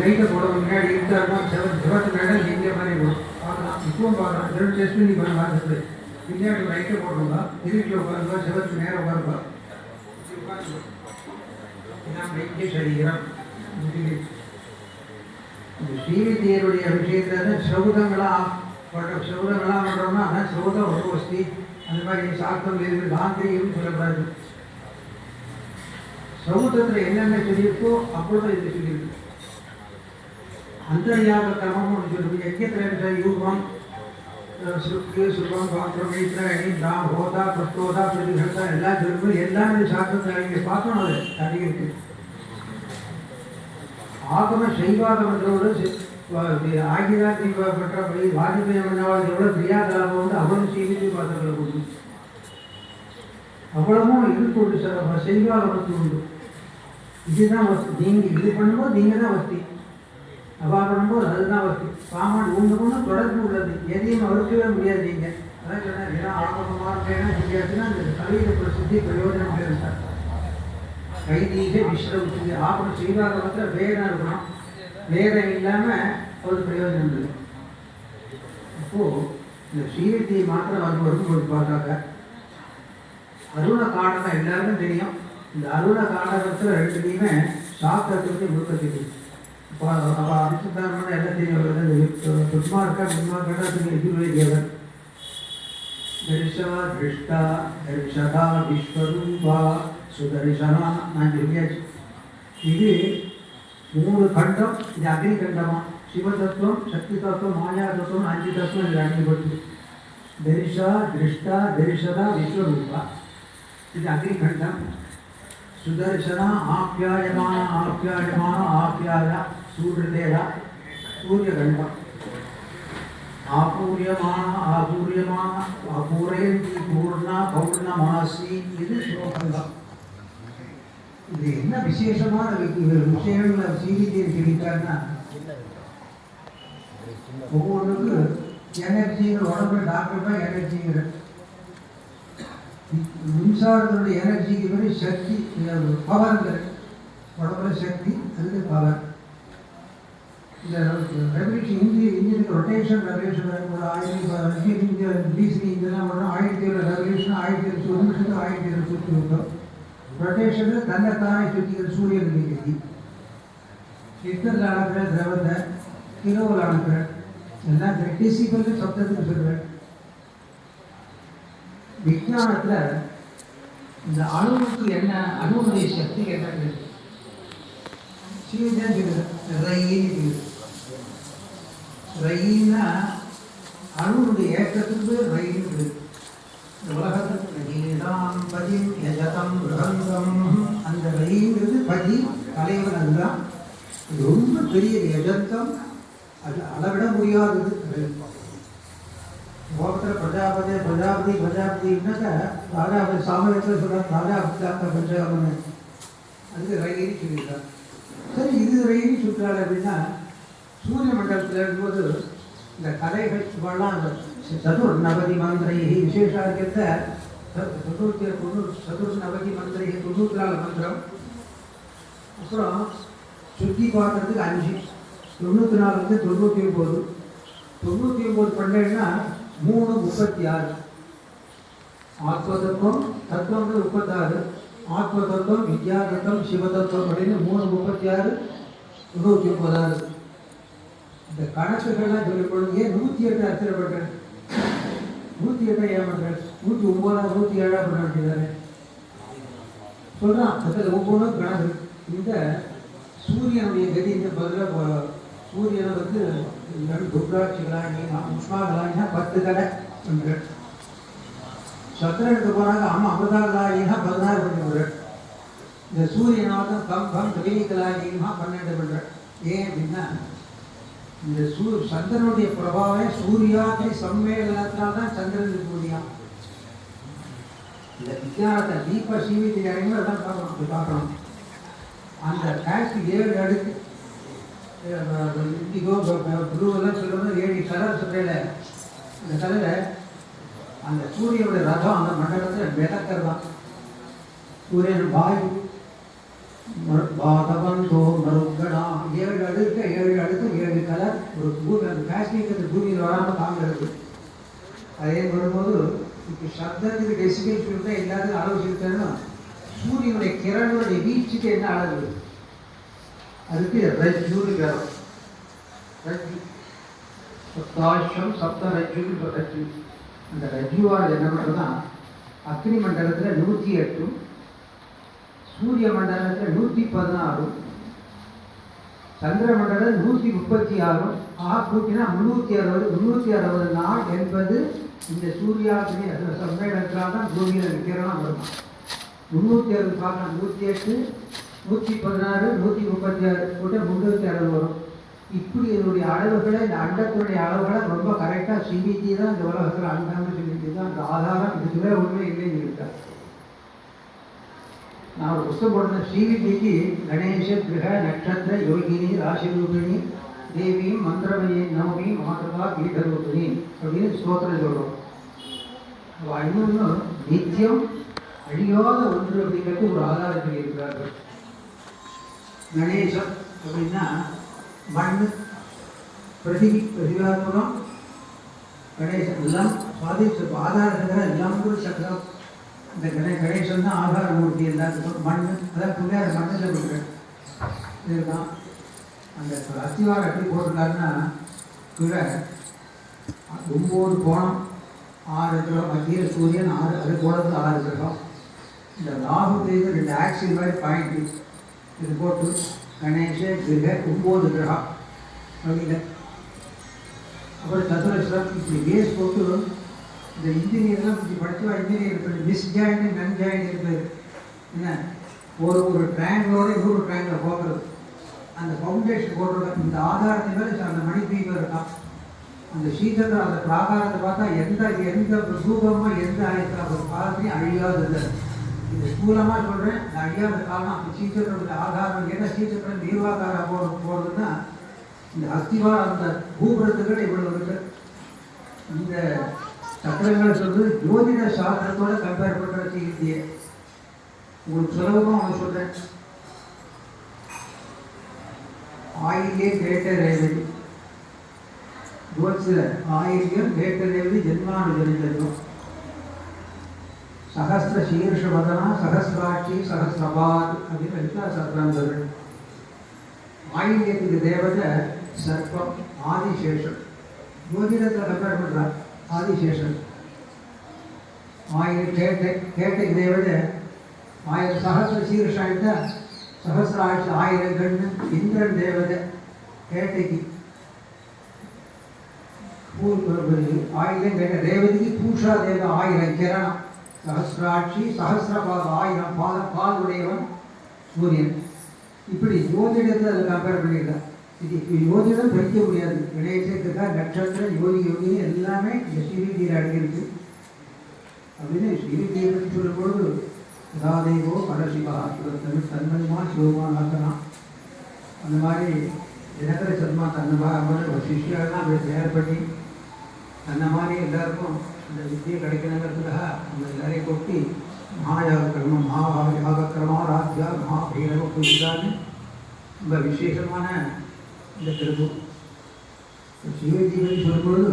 லைட்டை போட முன்னாடி இருந்தாருன்னா செவன் செவத்து மேடம் இங்கே மாதிரி வரும். பார்க்கலாம். இப்பவும் பார்க்கலாம். ரெண்டு டெஸ்ட் பண்ணி பண்ண பார்த்துட்டு பின்னாடி லைட்டை போடுறோங்க திருப்பில் விஷயத்தில் சௌதங்களாக சௌதங்களாக பண்ணுறோம்னா ஆனால் சௌதம் ஒரு வஸ்தி. அந்த மாதிரி சாத்தம் காந்திரியம் சௌதத்தில் என்னென்ன சொல்லியிருக்கோ அப்பொழுது இது சொல்லியிருக்கு. ಅಂತರ್ಯಾಗ ಕರ್ಮವನ್ನು ಜೊತೆಗೆ ಯಜ್ಞತ್ರ ಯುಗಂ ಸುಖಿ ಸುಖಂ ಪಾತ್ರಮಿತ್ರಾಣಿ நாம் ஹோதா பிரஸ்தோதா பிரதிகர்த்தா எல்லா சொல்லும்போது எல்லாமே சாஸ்திரத்தில் இங்கே பார்க்கணும் அது அதிகம் இருக்கு ஆகம சைவாகமத்தோடு ஆகிதாத்தி பற்றபடி வாஜபேய மன்னவாதியோட கிரியாகலாபம் வந்து அவ்வளவு செய்தி பார்த்துக்களை கொண்டு அவ்வளவும் இருக்கு உண்டு சார் செய்வாகமத்து உண்டு இதுதான் வசதி நீங்கள் இது பண்ணும்போது நீங்கள் தான் வசதி அவா பண்ணும்போது அதுதான் வசதி சாமான் ஒன்று ஒன்று தொடர்பு உள்ளது. எதையும் அறுக்கவே முடியாது நீங்கள் அதான் சொன்னேன் ஏன்னா ஆகமமாக இருக்கேன்னா அந்த கவிதை பிரயோஜனம் பேரும் சார். கைதீக விஸ்ரமிச்சு ஆகமம் செய்வாக மாத்திரம் வேதம் இருக்கணும் வேதம் இல்லாமல் ஒரு பிரயோஜனம் இல்லை. அப்போது இந்த ஸ்ரீவித்தியை மாத்திரம் அது வரும்போது பார்த்தாக்க அருண காடகம் எல்லாருக்கும் தெரியும். இந்த அருண காடகத்தில் ரெண்டுலையுமே சாஸ்திரத்துக்கு முழுக்க தெரியும் இப்போ அவள் அம்சத்தாரமான எல்லாம் தெரியும் சும்மா இருக்கா சும்மா கேட்டால் இது வேண்டியவர் தரிசா திருஷ்டா தரிசதா விஸ்வரூபா சுதரிசனா நான் சொல்லியாச்சு இது மூணு கண்டம் இது அக்னி கண்டமா சிவதத்துவம் சக்தி தத்துவம் மாயா தத்துவம் அஞ்சு தத்துவம் இது அக்னிபட்டு தரிசா சூரிய கண்டம் சுதர்சன ஆபூரியமான ஆபூரியமான அபூரயந்தி பூர்ணா பௌர்ணமாசி இது சிவகண்டம் இது என்ன விசேஷமான வி- விஷயங்கள் சீரியை சொல்லிட்டாருன்னா ஒவ்வொன்றுக்கு எனர்ஜிங்கிற உடம்புல டாக்டர் தான் எனர்ஜிங்கிற மின்சாரத்தினுடைய எனர்ஜிக்கு மாதிரி சக்தி பவர்ங்கிற உடம்புல சக்தி அது பவர் இந்த ரெவல்யூஷன் இந்திய இன்ஜினுக்கு ரொட்டேஷன் ரெவல்யூஷன் ஒரு ஆயிரத்தி இங்கே டிசி இன்ஜின்லாம் பண்ணோம் ஆயிரத்தி ஏழு ரெவல்யூஷன் ஆயிரத்தி ஏழு நிமிஷத்துக்கு ஆயிரத்தி ஏழு சுற்றி விட்டோம் ரொட்டேஷனில் தன்னைத்தானே சுற்றிக்கிற சூரியன் நிகழ்ச்சி லிட்டரில் அளக்கிற திரவத்தை கிலோவில் அளக்கிற எல்லாம் டெசிபல் சப்தத்துக்கு சொல்கிறேன் இந்த அணுவுக்கு என்ன அணுவுடைய சக்தி என்ன சீதான் சொல்லுது. ரயின்னு ரயின்னா அணுவுடைய ஏற்றத்துக்கு ரயில் இந்த உலகத்துக்கு ரயில்தான் பதி எஜதம் ருகந்தம் அந்த ரயில்ங்கிறது பதி தலைவன் அதுதான். ரொம்ப பெரிய எஜத்தம் அது அளவிட முடியாதது லோகத்தில் பிரஜாபதி பிரஜாபதி பிரஜாபதினாக்க ராஜாபதி சாமயத்தில் சொல்கிறாங்க ராஜா அந்த பிரஜாபதி. அதுக்கு ரயிலி சொல்லியிருக்காங்க. சரி இது ரயிலி சுற்றாள் அப்படின்னா சூரிய மண்டலத்தில் எழுதும்போது இந்த கதைகள் இவெல்லாம் அந்த சதுர் நவதி மந்திரை விசேஷாதிக்கத்தை சதுர்த்தி தொண்ணூறு சதுர் நவதி மந்திரை தொண்ணூற்றி நாலு மந்திரம். அப்புறம் சுத்தி பார்க்கறதுக்கு அஞ்சு. தொண்ணூற்றி நாலு வந்து தொண்ணூற்றி ஒம்பது தொண்ணூற்றி ஒம்பது பண்ணேன்னா மூணு முப்பத்தி ஆறு ஆத்ம தத்துவம் தத்துவங்கள் முப்பத்தாறு. ஆத்ம தத்துவம் வித்யா தத்துவம் சிவ தத்துவம் அப்படின்னு மூணு முப்பத்தி ஆறு தொண்ணூற்றி ஒம்பதாறு இந்த கணக்குகள்லாம் சொல்லப்படும் ஏன் நூற்றி எட்டு அர்ச்சனைப்பட்டேன் நூற்றி எட்டை ஏன் பண்ணுறேன் நூற்றி ஒம்போதா நூற்றி ஏழா பண்ண வேண்டியதானே? சொல்கிறான் அதில் ஒவ்வொன்றும் கணக்கு. இந்த சூரியனுடைய கதி இந்த பதிலாக சூரியனை வந்து ரெண்டு துர்காட்சிகளாகி உஷ்மாகளாகினா பத்து கடை பண்ணுறேன் சத்திரனுக்கு போனாங்க ஆமாம் அமிர்தாகளாகினா பதினாறு பண்ணுறேன் இந்த சூரியனாவது கம் கம் திரிகளாகினா பன்னெண்டு பண்ணுறேன் ஏன் அப்படின்னா இந்த சூ சந்திரனுடைய பிரபாவம் சூரியாதி சம்மேளனத்தால் தான் சந்திரன் இருக்க இந்த விஜயானத்தை தீப சீவித்தை இறங்கி அதான் பார்க்கணும் அப்படி பார்க்கணும். அந்த டேக்ஸ் ஏழு அடுக்கு இண்டிகோ ப்ளூ சொல்கிறது ஏழு கலர் சொல்கிறேன் அந்த கலரை அந்த சூரியனுடைய ரதம் அந்த மண்டலத்தில் மிதக்கிறது. தான் சூரியன் வாயு பாதவந்தோ மருங்கடா ஏழு அடுக்க ஏழு அடுக்கு ஒரு பூமி அந்த காஷ்மீர் பூமியில் வராமல் தாங்கிறது. அதே வரும்போது இப்போ சப்தத்துக்கு டெசிபிள் சொல்லிட்டு எல்லாத்துக்கும் அளவு சொல்லிட்டேன்னா சூரியனுடைய கிரணுடைய வீச்சுக்கு என்ன அளவு அதுக்கு ரஜ்ஜுன்னு பேரும் ரஜ்ஜு. சப்தாஷம் சப்த ரஜ்ஜுன்னு ரஜ்ஜு. அந்த ரஜ்ஜுவானது என்ன பண்ணுறதுன்னா அக்னி மண்டலத்தில் நூற்றி எட்டும் சூரிய மண்டலத்தில் நூற்றி பதினாறும் சந்திர மண்டலம் நூற்றி முப்பத்தி ஆறும் ஆ கூட்டினா முந்நூற்றி அறுபது முந்நூற்றி அறுபது நாள் என்பது இந்த சூர்யாகினி சம்மேளனத்தினால் தான் பூமியில் நிற்கிறோம் வருமா முந்நூற்றி அறுபது பார்க்கலாம் நூற்றி எட்டு நூற்றி பதினாறு நூற்றி முப்பத்தி ஆறு கூட முந்நூற்றி அறுபது வரும். இப்படி இதனுடைய அளவுகளை இந்த அண்டத்தினுடைய அளவுகளை ரொம்ப கரெக்டாக சிமித்தி தான் இந்த உலகத்தில் அண்டம்னு சிமித்தி தான் அந்த ஆதாரம் இதுக்குள்ளே உண்மை இல்லைன்னு இருக்கா நான் ஒரு புஸ்தகம் போட்டேன் ஸ்ரீவித்யக்கு கணேச கிரக நட்சத்திர யோகினி ராசிரூபிணி தேவி மந்திரமயி நவமி மாதவா பீடரூபிணி அப்படின்னு ஸ்தோத்திரம் சொல்கிறோம் இன்னொன்று நித்தியம் அழியாத ஒன்று அப்படிங்கிறது ஒரு ஆதாரத்தில் இருக்கிறார்கள் கணேசம் அப்படின்னா மண் பிரதி பிரதிபாத்மகம் கணேசம் எல்லாம் சுவாதி ஆதாரத்தில் எல்லாம் கூட சக்கரம். இந்த கணே கணேசன் தான் ஆதார மூர்த்தி எல்லாத்துக்கும் மண் அதான் பிள்ளையார் மண்ணில் கொடுக்குறேன் இதுதான். அந்த அத்திவாரம் எப்படி போட்டிருக்காருன்னா கீழே ஒம்பது கோணம் ஆறு கிரகம் மத்திய சூரியன் ஆறு அது கோணத்துக்கு ஆறு கிரகம் இந்த ராகு தேதி ரெண்டு ஆக்சில் மாதிரி பாயிண்ட் இது போட்டு கணேச கிரக ஒம்பது கிரகம் அப்படின்னு அப்புறம் சதுரஸ்வரம் இப்படி பேஸ் போட்டு இந்த இன்ஜினியர்லாம் இப்படி படித்தவா இன்ஜினியர் பண்ணி மிஸ் ஜாயின் நன் ஜாயின் இருந்தது என்ன? ஒரு ஒரு ட்ரையாங்கிளோட இன்னொரு ட்ரையாங்கில் போகிறது அந்த ஃபவுண்டேஷன் போட்டிருக்க இந்த ஆதாரத்தை மேலே அந்த மணி தீபம் இருக்கான் அந்த ஸ்ரீசந்திரன் அந்த பிராகாரத்தை பார்த்தா எந்த எந்த ரூபமாக எந்த ஆயத்தில் ஒரு காலத்தையும் அழியாது இல்லை. இது ஸ்தூலமாக சொல்கிறேன் அழியாத காரணம் அந்த ஸ்ரீசந்திரனுடைய ஆதாரம் என்ன ஸ்ரீசந்திரன் தீர்வாகார போட போடுறதுன்னா இந்த அஸ்திவாரம் அந்த பூபுரத்துக்கு இவ்வளவு இருக்கு. இந்த சக்கரங்களை சொல்றது ஜோதிட சாஸ்திரத்தோட கம்பேர் பண்ணுற சிகிச்சையை உங்களுக்கு சுலபமாக அவங்க சொல்கிறேன் ஆயிலே கேட்ட ரேவதி ஜோத்சில ஆயில்யம் கிரேட்டர் ரேவதி ஜென்மானு ஜனிதம் சகசிர சீர்ஷ வதனா சகசிராட்சி சகசிரபாத் அப்படின்னு எல்லா சக்கரங்கள் ஆயில்யத்துக்கு தேவதை சர்ப்பம் ஆதிசேஷம். ஜோதிடத்தில் கம்பேர் பண்ணுறாங்க ஆதிசேஷன். ஆயிரம் கேட்ட கேட்ட இதை விட ஆயிரம் சகசிர சீர்ஷாயிட்ட சகசிராட்சி ஆயிரம் கண்ணு இந்திரன் தேவதை கேட்டைக்கு ஆயிரம் கேட்ட தேவதைக்கு பூஷா தேவ ஆயிரம் கிரணம். சகசிராட்சி சகசிரபாத ஆயிரம் பாத பால் உடையவன் சூரியன். இப்படி ஜோதிடத்தை அதை கம்பேர் பண்ணியிருக்கான் இது இப்போ யோதிடம் படிக்க முடியாது கணேசத்துக்கா நட்சத்திரம் யோகி யோகி எல்லாமே இந்த ஸ்ரீவிதியில் அடங்கியிருக்கு அப்படின்னு ஸ்ரீவிதியை பற்றி சொல்லும்பொழுது சதாதேவோ பரசிவா தமிழ் தன்மயமா சிவமா ஆக்கலாம் அந்த மாதிரி தினகர சர்மா தன்னை மாதிரி ஒரு சிஷியெல்லாம் அப்படி தயார் பண்ணி அந்த மாதிரி எல்லாருக்கும் அந்த வித்தியை கிடைக்கணுங்கிறதுக்காக நம்ம எல்லாரையும் கொட்டி மகாயாக கிரமம் மகா யாக கிரமாராத்யா மகாபீரவ பூஜான்னு ரொம்ப விசேஷமான இந்த திருப்பு சிவஜீவன் சொல்லும்பொழுது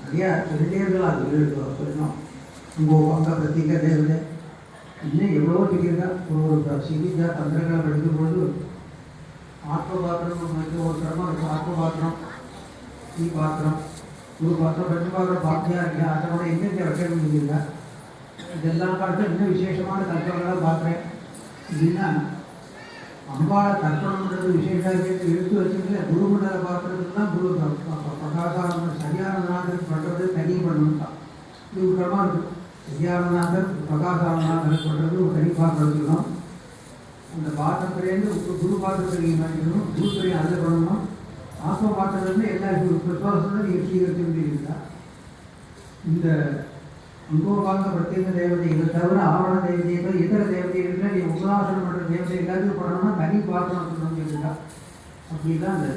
நிறையா சொல்லிட்டே அது சொல்லணும் உங்கள் அங்கே பிரத்திக தேவதை இன்னும் எவ்வளோ சொல்லியிருக்கா ஒரு ஒரு சிகிச்சா தந்திரங்களை படிக்கும்பொழுது ஆத்ம பாத்திரம் வந்து ஒரு கிரமம் இருக்கும் ஆத்ம பாத்திரம் டீ பாத்திரம் ஒரு பாத்திரம் ரெண்டு பாத்திரம் பாத்தியா இருக்கு அதை கூட எங்கெங்கே வைக்க முடியல இதெல்லாம் பார்த்து இன்னும் விசேஷமான தத்துவங்களாக பார்க்குறேன் அம்பாவை அம்பாளை தர்ப்பணம்ன்றது விசேஷம் எடுத்து வச்சுட்டு குருமண்டல பார்க்கறதுக்கு தான் குரு பிரகாசாரம் சரியானநாதன் பண்ணுறது தனி பண்ணணும் தான். இது ஒரு கிரமம் இருக்குது சரியானநாதன் பிரகாசாரநாதன் பண்ணுறது ஒரு தனி இருக்கணும் அந்த பாத்திரத்துலேருந்து குரு பாத்திரத்துக்கு வாங்கிக்கணும் குருத்துறையை அதில் பண்ணணும். ஆத்ம பாத்திரத்துலேருந்து எல்லாருக்கும் ஒரு விசுவாசம் நீங்கள் ஸ்வீகரிக்க வேண்டியிருக்கா இந்த விமோகாந்த பிரத்யேக தேவதை இதை தவிர ஆவண தேவதைகள் இதர தேவதைகளில் நீ உபநாசனம் பண்ணுற தேவதை எல்லாத்தையும் பண்ணணும்னா தனி பாத்திரம் இருக்கணும் சொல்லிட்டா அப்படிலாம் அந்த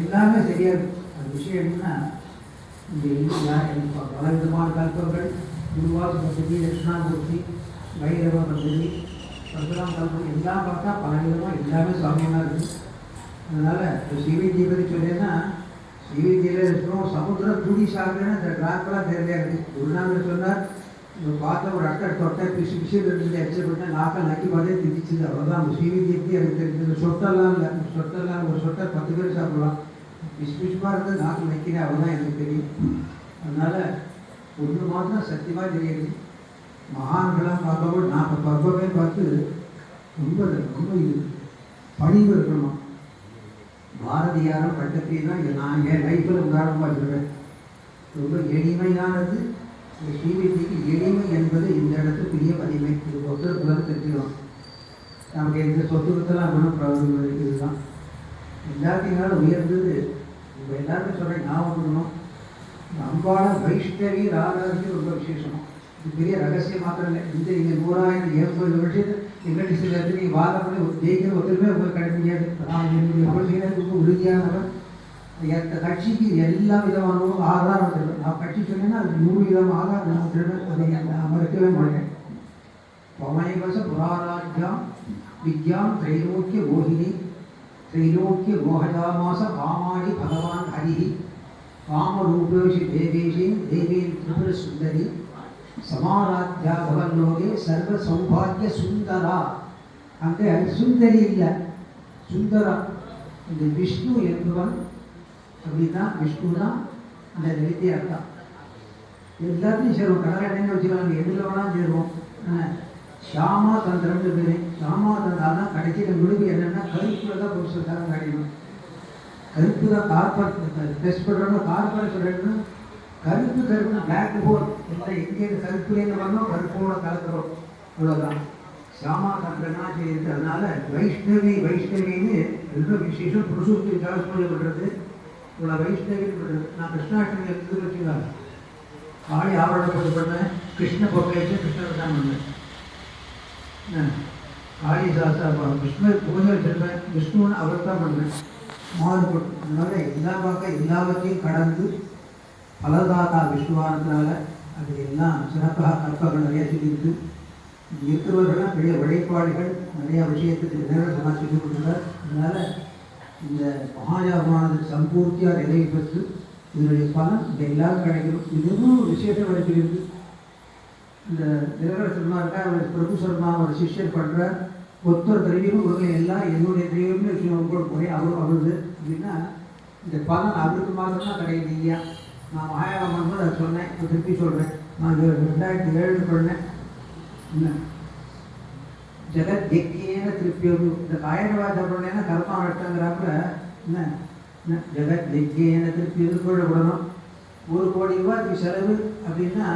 எல்லாமே தெரியாது அந்த விஷயம் என்னன்னா இந்த பல விதமான கல்பங்கள் குருவாச வசதி தட்சிணாமூர்த்தி வைரவ வசதி பரசுராம் கல்பம் எல்லாம் பார்த்தா பல விதமாக எல்லாமே சாமியமாக இருக்குது அதனால் ஸ்ரீவி தீபதி சொல்லேன்னா சொல்லியேன்னா இருக்கிறோம் சமுத்திரம் துடி சாப்பிட்டேன்னு அந்த கிராஃபெலாம் தெரியாது இருக்குது குருநாதர் சொன்னார் பார்த்த ஒரு அட்டை தொட்டை பிசு பிசு இருந்தது எச்சல் பண்ண நக்கி பார்த்தே திதிச்சுது அவ்வளோதான் அந்த சிவிஜிக்கு எனக்கு தெரிஞ்சது. சொட்டெல்லாம் இல்லை. சொட்டெல்லாம் ஒரு சொட்டை பத்து பேர் சாப்பிடலாம். பிசு பிசுப்பாக இருந்தது நாக்கு நக்கிறேன் அவ்வளோதான் எனக்கு தெரியும். அதனால் ஒன்று மாத்திரம் சத்தியமாக தெரியாது. மகான்களாக பார்க்கும்போது நான் பர்வமே பார்த்து ரொம்ப ரொம்ப இது பணிவு இருக்கணும். பாரதியாரும் கட்டத்தை தான் நான் என் லைஃப்பில் உதாரணமாக சொல்கிறேன் ரொம்ப எளிமையானது. இந்த ஸ்ரீவித்திக்கு எளிமை என்பது இந்த இடத்துல பெரிய வலிமை. இது ஒருத்தருக்கு தெரிஞ்சுக்கணும் நமக்கு எந்த சொத்து பத்தெல்லாம் குணம் பிரபலம் தான் எல்லாத்தையும் உயர்ந்தது. நம்ம எல்லாருமே சொல்கிறேன் ஞாபகம் பண்ணணும் அம்பாள வைஷ்ணவி ராதாஜி ரொம்ப விசேஷம். இது பெரிய ரகசியம் மாத்திரம் இல்லை. இந்த இங்கே நூறாயிரம் எண்பது வருஷத்து நிகழ்ச்சி சில இடத்துல நீங்கள் வாதம் ஜெயிக்கிற ஒருத்தருமே உங்களுக்கு கிடைக்க முடியாது. நான் என்னுடைய கொள்கையினருக்கு ரொம்ப உறுதியானவன். எந்த கட்சிக்கு எல்லா விதமானவங்களும் ஆதாரம் தருவேன். நான் கட்சி சொன்னேன்னா அது நூறு விதம் ஆதாரம் நான் தருவேன். அதை நான் மறுக்கவே மாட்டேன். பமயவச புராராஜ்யாம் வித்யாம் திரைலோக்கிய மோகினி திரைலோக்கிய மோகதாமாச காமாணி பகவான் ஹரிஹி காமரூபேஷி தேவேஷி தேவீன் திரிபுர சுந்தரி சமாராத்யா பவல்லோகே சர்வ சௌபாகிய சுந்தரா அங்கே சுந்தரி இல்லை. சுந்தரா. இந்த விஷ்ணு என்பவன். அப்படின்னா விஷ்ணு தான் அந்த நிறுத்திய அர்த்தம் எல்லாத்தையும் சேருவோம் கடற்கரைன்னு வச்சுக்கலாம் எதில் வேணாலும் சேருவோம். ஷாமா தந்திரம்னு பேரு ஷாமா தந்திரம் அதான் கடைசியில் முடிவு என்னென்னா கருப்பில் தான் புருஷக்காரன் காரியணும் கருப்பு தான் கார்பரேட் பெஸ்ட் பண்ணுறோம்னா கார்பரேட் சொல்கிறேன்னா கருப்பு கருப்புனா பிளாக் ஹோல் எல்லாம் எங்கே கருப்புலேருந்து வரணும் கருப்போட கலக்கிறோம். அவ்வளோதான் சாமா தந்திரம்னா இருக்கிறதுனால அதனால வைஷ்ணவி வைஷ்ணவின்னு ரொம்ப விசேஷம் புருஷத்துக்கு சாய்ஸ் பண்ணி பண்ணுறது இவ்வளோ வைஷ்ணவின்னு பண்ணுறது நான் கிருஷ்ணாஷ்டமி எடுத்து வச்சுக்கலாம் ஆடி ஆவரணம் போட்டு பண்ணேன் கிருஷ்ண பொக்கை கிருஷ்ணரை தான் பண்ணேன் ஆடி சாஸ்தா சாஸ்திரா விஷ்ணு பூஜை வச்சிருப்பேன் விஷ்ணுன்னு அவர் தான் பண்ணேன் மாறு அதனால எல்லா பக்கம் எல்லாவற்றையும் கடந்து பலதாதா விஷ்ணுவானதுனால அது எல்லாம் சிறப்பாக கற்பங்கள் நிறைய சொல்லியிருக்கு. இங்க இருக்கிறவர்கள்லாம் பெரிய உழைப்பாளிகள் நிறையா விஷயத்துக்கு நேரம் சொல்லிக் கொடுக்குறார் அதனால் இந்த மகாயாகமானது சம்பூர்த்தியாக நிறைவு பெற்று இதனுடைய பலன் இந்த எல்லாரும் கிடைக்கணும். இது எதுவும் விசேஷம் கிடைச்சிருக்கு இந்த தினகர சர்மா இருக்கா? அவர் பிரபு சர்மா ஒரு சிஷ்யர் பண்ணுற ஒருத்தர் தெரியவும் இவங்க எல்லாம் என்னுடைய தெய்வம்னு விஷயம் கூட போய் அவர் அவருது அப்படின்னா இந்த பலன் அவருக்கு மாத்திரம்தான் கிடையாது ஐயா நான் மகாயாகம் பண்ணும்போது அதை சொன்னேன். இப்போ திருப்பி சொல்கிறேன் நான் ரெண்டாயிரத்தி ஏழு பண்ணேன் என்ன? ஜெகத் யக்கியேன திருப்பியோடு இந்த காயகவாத பண்ணேன்னா கர்மா நட்டங்கிறாப்புல என்ன? என்ன? ஜெகத் யக்கியேன திருப்பி எதிர்கொள்ள விடணும் ஒரு கோடி ரூபாய்க்கு செலவு அப்படின்னா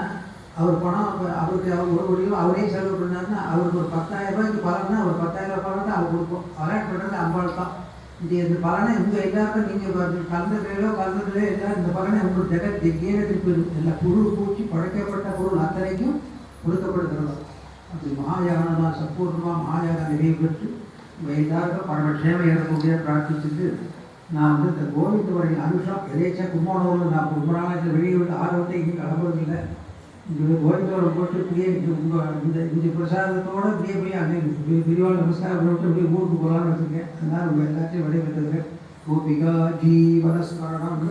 அவர் பணம் அவருக்கு அவர் ஒரு கோடி ரூபாய் அவரே செலவு பண்ணாருன்னா அவருக்கு ஒரு பத்தாயிரம் ரூபாய்க்கு பலன்னா ஒரு பத்தாயிரம் ரூபாய் பலன் தான் அவர் கொடுப்போம் அலாட் பண்ணுறது அம்பாள் தான். இந்த இந்த பலனை உங்கள் எல்லாருக்கும் நீங்கள் கலந்துக்கிறோ கலந்துக்கிறோ எல்லாம் இந்த பலனை உங்களுக்கு ஜெகத் யக்கியேன திருப்பி எல்லா புழு பூச்சி பழைக்கப்பட்ட பொருள் அத்தனைக்கும் கொடுக்கப்படுகிறது. அப்படி மகாயாகனா சம்பூர்ணமாக மாயான நிறைவு பெற்று உங்கள் எல்லாருக்கும் பரமக்ஷேமம் ஏற்க பிரார்த்திச்சுட்டு நான் வந்து இந்த கோவிந்தவரை அனுஷம் எதேச்சா கும்பகோணம் நான் ரொம்ப வெளியே விட்டு ஆர்வத்தை இங்கே கிளம்புறதில்லை இங்கே கோவிந்தவரை போட்டு இப்படியே உங்கள் இந்த இந்த பிரசாதத்தோடு இப்படியே போய் அங்கே பிரிவாள் நமஸ்காரம் போட்டு அப்படியே ஊருக்கு போகலான்னு வச்சுருக்கேன் அதனால் உங்கள் எல்லாத்தையும் விடைபெற்றுக்கிறேன் கோபிகா ஜீவனஸ்மரணம்.